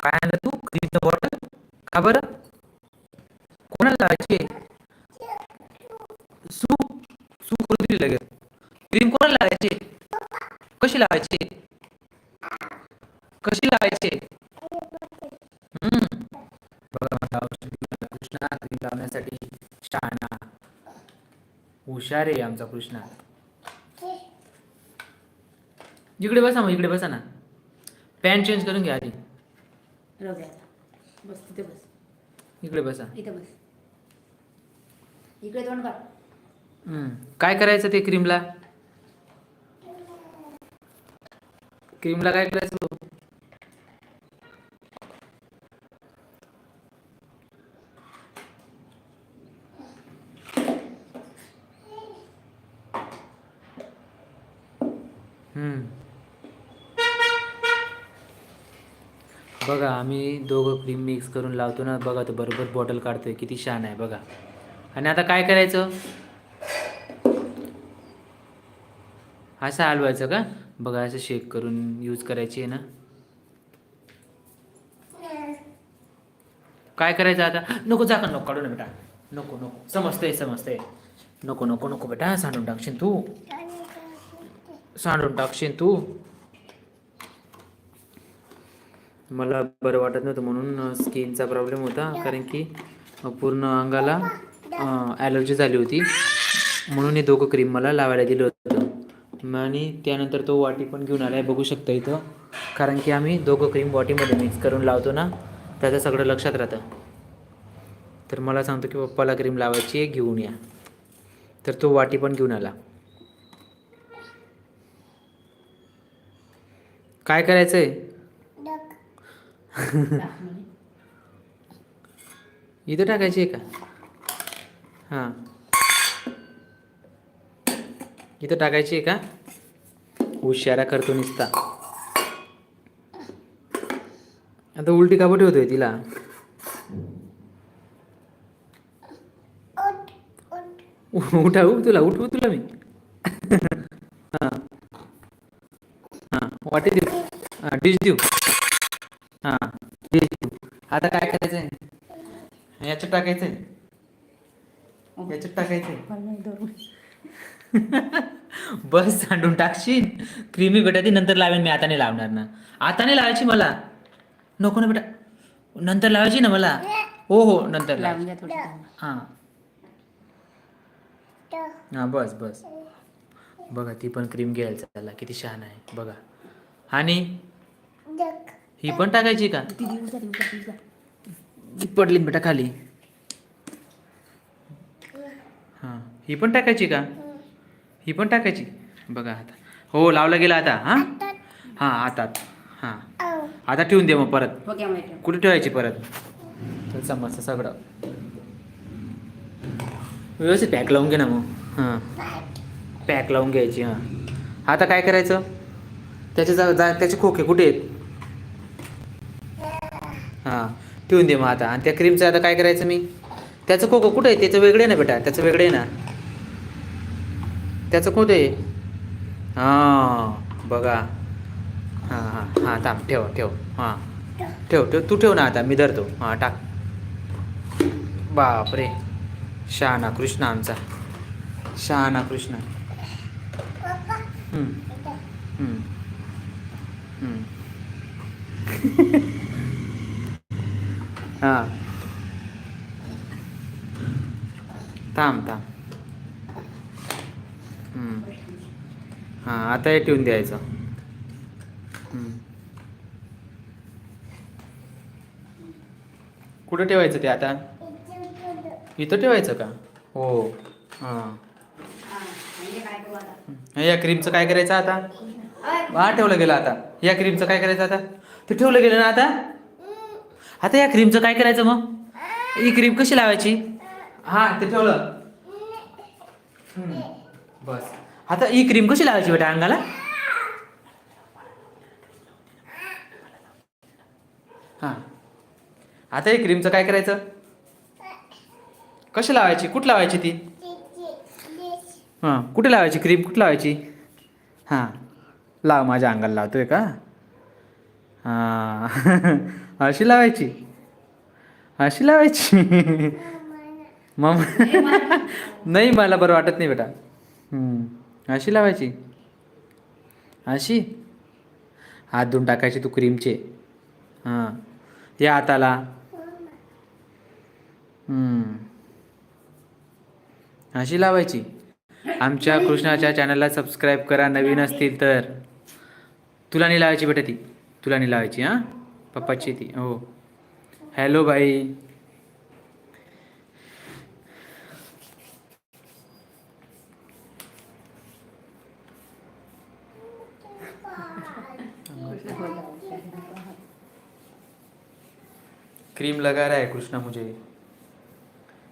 काय आणलं तू green bottle का बरं? कोणाला लावायची सूप सूप करून दिली लगेच. क्रीम कोणाला लावायची कशी लावायची कशी लावायची हम्म. कृष्णा क्रीम लावण्यासाठी शहाणा. हुशार आहे आमचा कृष्णा. इकडे बसा मग इकडे बसा ना. पॅन्ट चेंज करून घ्या आधी. राहू दे आता. बस तिथे बस. इकडे बसा. इथे बस. इकडे तोंड हम्म. काय करायचं ते क्रीमला? क्रीमला काय करायचं? हम्म. बघा आम्ही दोघं क्रीम मिक्स करून लावतो ना बघा तो बरोबर बॉटल काढतोय किती छान आहे बघा. आणि आता काय करायचं? असं हलवायचं का? बघा असं शेक करून यूज करायची आहे ना. काय करायचं आता? नको जा नको काढू ना बेटा. नको नको. समजतंय समजतंय. नको नको नको बेटा सांडून टाकशील तू. सांडून टाकशील तू. मला बरं वाटत नव्हतं म्हणून स्किनचा प्रॉब्लेम होता. कारण की पूर्ण अंगाला ॲलर्जी झाली होती. म्हणून हे दोघं क्रीम मला लावायला दिलं होतं. आणि त्यानंतर तो वाटी पण घेऊन आला आहे बघू शकता इथं. कारण की आम्ही दोघं क्रीम वाटीमध्ये मिक्स करून लावतो ना त्याचं सगळं लक्षात राहतं. तर मला सांगतो की पप्पाला क्रीम लावायची आहे घेऊन या. तर तो वाटी पण घेऊन आला. काय करायचं आहे इथं टाकायची आहे का? हां. इथं टाकायची आहे का? हुशारा करतो निसता. आता उलटी कापट होतोय तिला? उठाऊ तुला उठवू तुला मी. हां. हां. वाटे देऊ देऊ. हां डिश देऊ. आता काय करायचं आहे याच्यात टाकायचं आहे याच्यात टाकायचं आहे मला नाही धरून. बस सांडून टाकशील. क्रीमी बेटा ती नंतर लावेन मी आता नाही लावणार ना. आता नाही लावायची मला. नको ना बेटा. नंतर लावायची ना मला. हो हो नंतर लावून घ्या हां. हां बस बस. बघा ती पण क्रीम घ्यायला चालला. किती छान आहे. बघा. आणि? ही पण टाकायची का? ती पडली बेटा खाली. हां ही पण टाकायची का? ही पण टाकायची? बघा आता. हो लावला गेला आता हां? हां आता हां. आता ठेवून दे मग परत. हो कुठे ठेवायची परत? तर समजतं सगळं. व्यवस्थित पॅक लावून घे ना मग. हां. पॅक लावून घ्यायची हां. आता काय करायचं? त्याचे जा त्याचे खोके कुठे आहेत हां ठेवून दे मग आता. आणि त्या क्रीमचं आता काय करायचं मी? त्याचं खोकं कुठं आहे? त्याचं वेगळं आहे ना बेटा. त्याचं वेगळं आहे ना. त्याचं कुठं आहे. हां बघा. हां हां हां थांब. ठेव ठेव. हां. ठेव ठेव. तू ठेव ना आता. मी धरतो. हां टाक. बापरे. शहाणा कृष्ण आमचा. शहाणा कृष्ण. हम्म. हम्म. हम्म. हां. थांब थांब. हम्म. हां आता हे ठेवून द्यायचं. कुठं ठेवायचं ते आता? इथं ठेवायचं का? हो. हां. या क्रीमचं काय करायचं आता? हा ठेवलं गेलं आता. या क्रीमचं काय करायचं आता? ते ठेवलं गेलं ना आता? आता या क्रीमचं काय करायचं मग? ही क्रीम कशी लावायची? हा ते ठेवलं. बस. आता ही क्रीम कशी लावायची बेटा अंगाला? हा. आता ही क्रीमचं काय करायचं? कशी लावायची? कुठं लावायची ती? हां कुठे लावायची? क्रीम कुठे लावायची? हां. लाव माझ्या अंगाला लावतोय का? हा. अशी लावायची. अशी लावायची. मग नाही मला. बरं वाटत नाही बेटा. अशी लावायची. अशी हात धुवून टाकायचे तू क्रीमचे. हां. या हाताला. अशी लावायची. आमच्या कृष्णाच्या चॅनलला सबस्क्राईब करा. नवीन असतील तर. तुला नाही लावायची बेटा ती. तुला नाही लावायची हां? पप्पाची ती हो. हॅलो बाई. क्रीम लगा रहा है कृष्णा मुझे।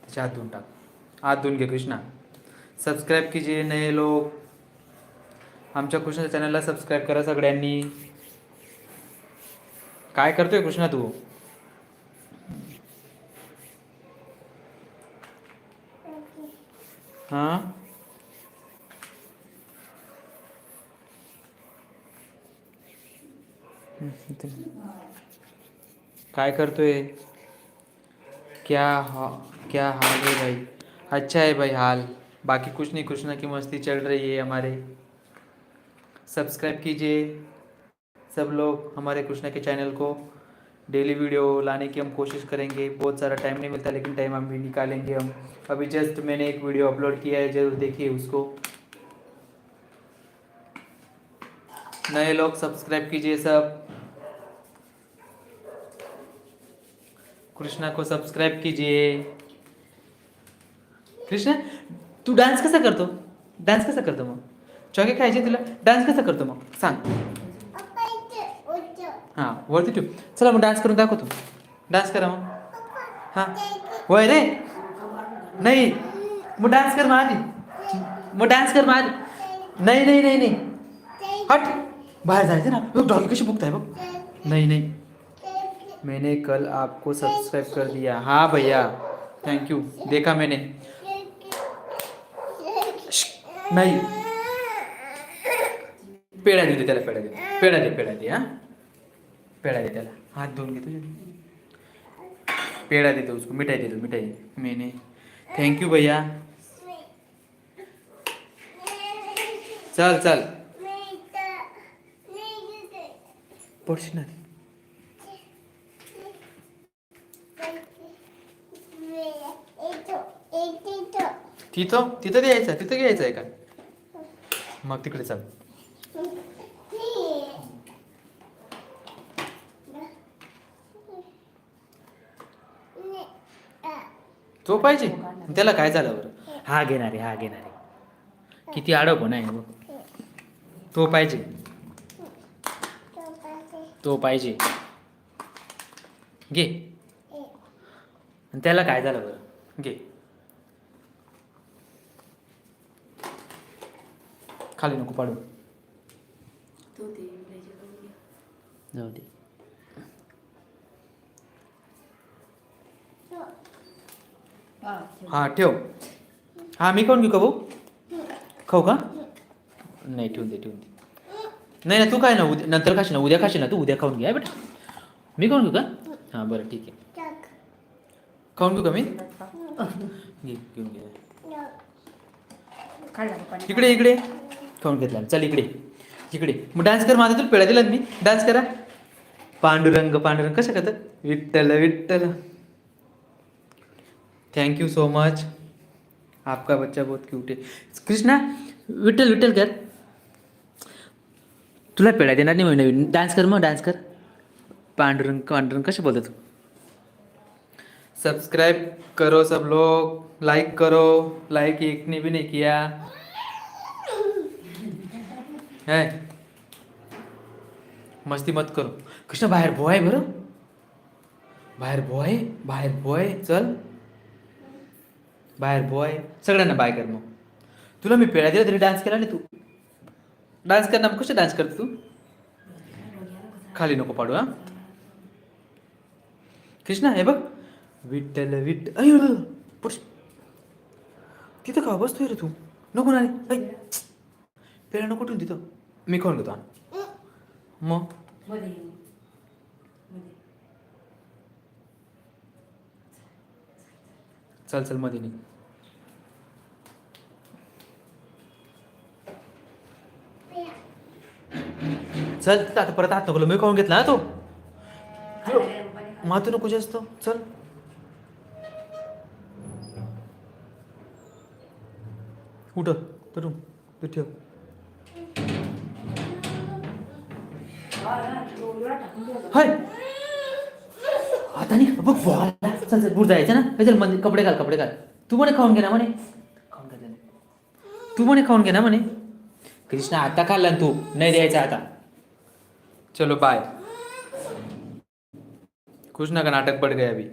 त्याच्या हात धुवून टाक. हात धुवून घे कृष्णा. सबस्क्राईब कीजिए नये लोक आमच्या कृष्णा चॅनलला सबस्क्राईब करा सगळ्यांनी. काय करतोय कृष्णा तू? हाँ? काय करतोय? क्या हा, क्या हाल है भाई? अच्छा है भाई हाल। बाकी कुछ नहीं, कृष्णा की मस्ती चल रही है हमारे। सब्सक्राइब कीजिए। सब लोग हमारे कृष्णा के चैनल को डेली वीडियो लाने की हम कोशिश करेंगे। बहुत सारा टाइम नहीं मिलता, लेकिन टाइम हम भी निकालेंगे हम। अभी जस्ट मैंने एक वीडियो अपलोड किया है, ज़रूर देखिए उसको। नए लोग सब्सक्राइब कीजिए सब। कृष्णा को सब्सक्राइब कीजिए। कृष्णा, तू डान्स कसा करतो? डान्स कसा करतो मग? चॉके खायचे तुला? डान्स कसा करतो मग? सांग। हाँ वरती ठेव चला मग डान्स करून दाखवतो डान्स करा हाँ। होय रे। नाही मग डान्स कर मग आधी डान्स कर मग आधी नाही नाही नाही नाही। हट। बाहेर जायचं ना। बघ डॉल कशी बुकताय बघ नहीं नहीं। मैंने कल आपको सब्सक्राइब कर दिया। हाँ भैया। थैंक यू देखा मैंने। नहीं। पेढा देते त्याला पेढा दे। पेढा दे पेढा दे हाँ। पेढा दे त्याला. हात धुवून घेतो पेढा देतो उसको मिठाई देतो मिठाई. मेने थँक्यू भैया. चल चल. पडशी ना तिथं? तिथं द्यायचं तिथं घ्यायचं आहे का? मग तिकडे चाल. तो पाहिजे. त्याला काय झालं बरं? हा घेणारे हा घेणारे. किती आडव आहे तो पाहिजे. तो पाहिजे. घे. आणि त्याला काय झालं बरं? घे. खाली नको पाडू. जाऊ दे. हा, ठेव. हा मी खाऊन घेऊ का भाऊ? खाऊ का? नाही ठेवून दे ठेवून दे. नाही नाही तू काय ना उद्या नंतर खाशी ना उद्या खाशी ना तू उद्या खाऊन घे बेटा. मी खाऊन घेऊ का? हां बरं ठीक आहे. खाऊन घेऊ का मी? घे घेऊन घे. इकडे इकडे. खाऊन घेतला चल इकडे. इकडे. मग डान्स कर माझा तुला पेळा दिला मी. डान्स करा. पांडुरंग पांडुरंग. कसं करतात Vitthal Vitthal. Thank you so much आपका बच्चा बहुत क्यूट है। कृष्णा विठ्ठल विठ्ठल कर। तुला पेढा देणार नाही म्हणजे नवीन। डान्स कर मग डान्स कर। पांडुरंग पांडुरंग कसे बोलतो तू? सब्सक्राइब करो सब लोग। लाइक करो। लाइक एक ने भी नहीं किया। है? मस्ती मत करो। कृष्ण बाहेर भो आहे बरं। बाहेर भो आहे बाहेर भो आहे चल। बाहेर बॉय सगळ्यांना बाय कर मग. तुला मी पेळा दिला तरी डान्स केला नाही तू? डान्स करणार कसे डान्स करते तू? खाली नको पाडू हा. कृष्णा हे बघ. विठ्ठल विठ अय तिथं का बसतोय रे तू? नको ना पेळा नको कुठून तिथं. मी खाऊन घेतो मग? चल चलमध्ये नाही चल आता परत हात नको मी खाऊन घेतला ना तो? मातू नको जास्त. चल. उठ तर तू ठेव. हाय. आता नाही. बघ बॉल. चल चल दूर जायचं ना. हे चलमध्ये कपडे घाल कपडे घाल. तू म्हणे खाऊन घे ना म्हणे. खाऊन घे. तू म्हणे खाऊन घे ना म्हणे. कृष्णा आता खाल्ला तू? नाही द्यायचा आता. चलो बाय कुछ ना का नाटक पड गया अभी।